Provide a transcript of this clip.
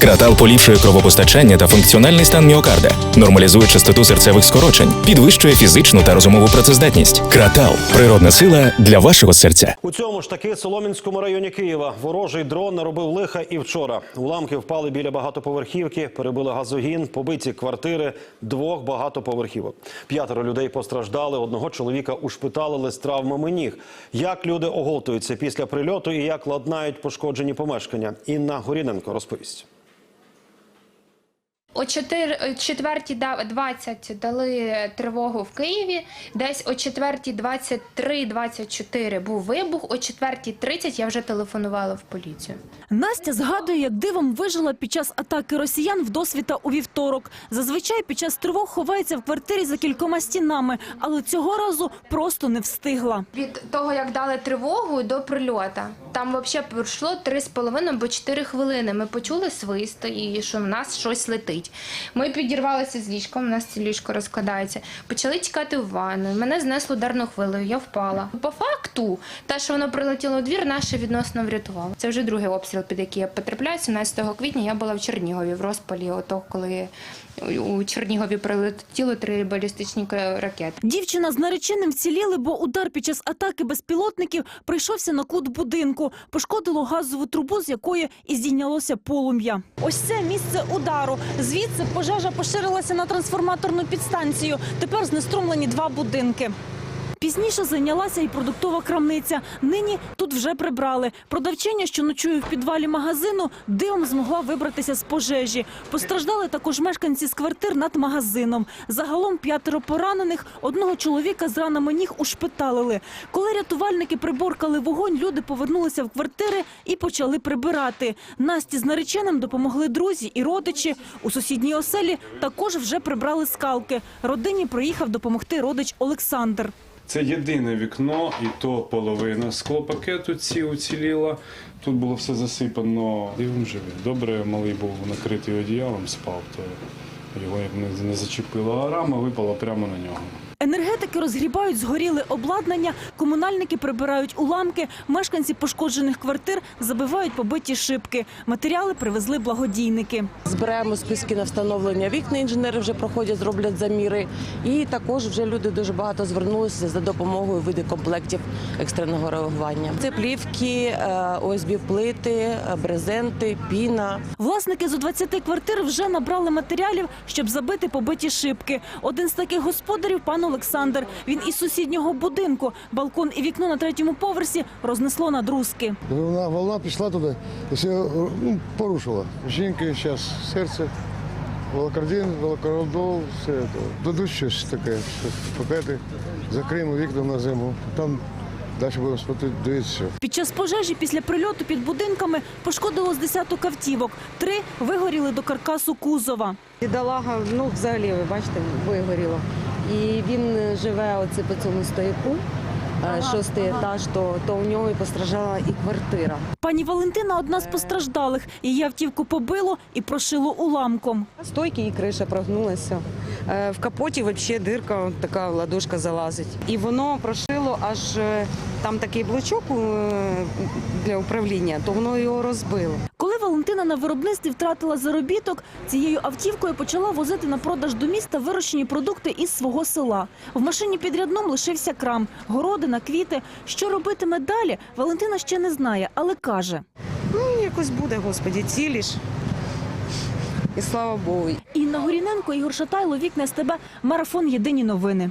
Кратал поліпшує кровопостачання та функціональний стан міокарда, нормалізує частоту серцевих скорочень, підвищує фізичну та розумову працездатність. Кратал природна сила для вашого серця. У цьому ж таки Соломінському районі Києва ворожий дрон наробив лиха і вчора. Уламки впали біля багатоповерхівки, перебили газогін, побиті квартири двох багатоповерхівок. П'ятеро людей постраждали. Одного чоловіка ушпиталили з травмами ніг. Як люди оговтуються після прильоту і як ладнають пошкоджені помешкання? Інна Горіненко розповість. О 4, четвертій да- 20 дали тривогу в Києві. Десь о 4.23-24 був вибух. О 4.30 я вже телефонувала в поліцію. Настя згадує, як дивом вижила під час атаки росіян в досвіта у вівторок. Зазвичай під час тривог ховається в квартирі за кількома стінами, але цього разу просто не встигла. Від того, як дали тривогу до прильота, там взагалі пройшло 3,5 або 4 хвилини. Ми почули свист і що в нас щось летить. Ми підірвалися з ліжком, у нас це ліжко розкладається. Почали тікати в ванну. Мене знесло ударною хвилею, я впала. По факту, те, що воно прилетіло у двір, наше відносно врятувало. Це вже другий обстріл, під який я потрапляю. 17 квітня я була в Чернігові в розпалі, ото коли у Чернігові прилетіло три балістичні ракети. Дівчина з нареченим вціліли, бо удар під час атаки безпілотників прийшовся на кут будинку. Пошкодило газову трубу, з якої і здійнялося полум'я. Ось це місце удару. Звідси пожежа поширилася на трансформаторну підстанцію. Тепер знеструмлені два будинки. Пізніше зайнялася і продуктова крамниця. Нині тут вже прибрали. Продавчиня, що ночує в підвалі магазину, дивом змогла вибратися з пожежі. Постраждали також мешканці з квартир над магазином. Загалом п'ятеро поранених, одного чоловіка з ранами ніг ушпиталили. Коли рятувальники приборкали вогонь, люди повернулися в квартири і почали прибирати. Насті з нареченим допомогли друзі і родичі. У сусідній оселі також вже прибрали скалки. Родині приїхав допомогти родич Олександр. Це єдине вікно, і то половина склопакету ці уціліла. Тут було все засипано. Дивом живе. Добре, малий був накритий одіялом, спав, то його як не, зачепило, а рама випала прямо на нього. Енергетики розгрібають згоріле обладнання, комунальники прибирають уламки, мешканці пошкоджених квартир забивають побиті шибки. Матеріали привезли благодійники. Збираємо списки на встановлення вікна. Інженери вже проходять, зроблять заміри. І також вже люди дуже багато звернулися за допомогою види комплектів екстреного реагування. Це плівки, ОСБ плити, брезенти, піна. Власники зо 20 квартир вже набрали матеріалів, щоб забити побиті шибки. Один з таких господарів пан Олександр. Він із сусіднього будинку. Балкон і вікно на третьому поверсі рознесло на друзки. Волна, волна пішла туди і все ну, порушила. Жінки зараз серце, волокардин, волокородол, все це. Дадуть щось таке, щось пакети, закриємо вікна на зиму. Там далі будемо смотрети, дивитися. Під час пожежі після прильоту під будинками пошкодило з десяток автівок. Три вигоріли до каркасу кузова. Бідолага, ну взагалі, ви бачите, вигоріло. І він живе оце по цьому стояку, е, шостий етаж, то, то у нього і постраждала і квартира. Пані Валентина одна з постраждалих. Її автівку побило і прошило уламком. Стойки і криша прогнулася. Е, В капоті взагалі дирка, така ладошка залазить. І воно прошило аж е, там такий блочок е, для управління, то воно його розбило. Валентина на виробництві втратила заробіток, цією автівкою почала возити на продаж до міста вирощені продукти із свого села. В машині під рядном лишився крам, городина, квіти. Що робитиме далі, Валентина ще не знає, але каже. Ну, якось буде, господі, цілі ж. І слава Богу. Інна Горіненко, Ігор Шатайло, Вікна СТБ, Марафон Єдині новини.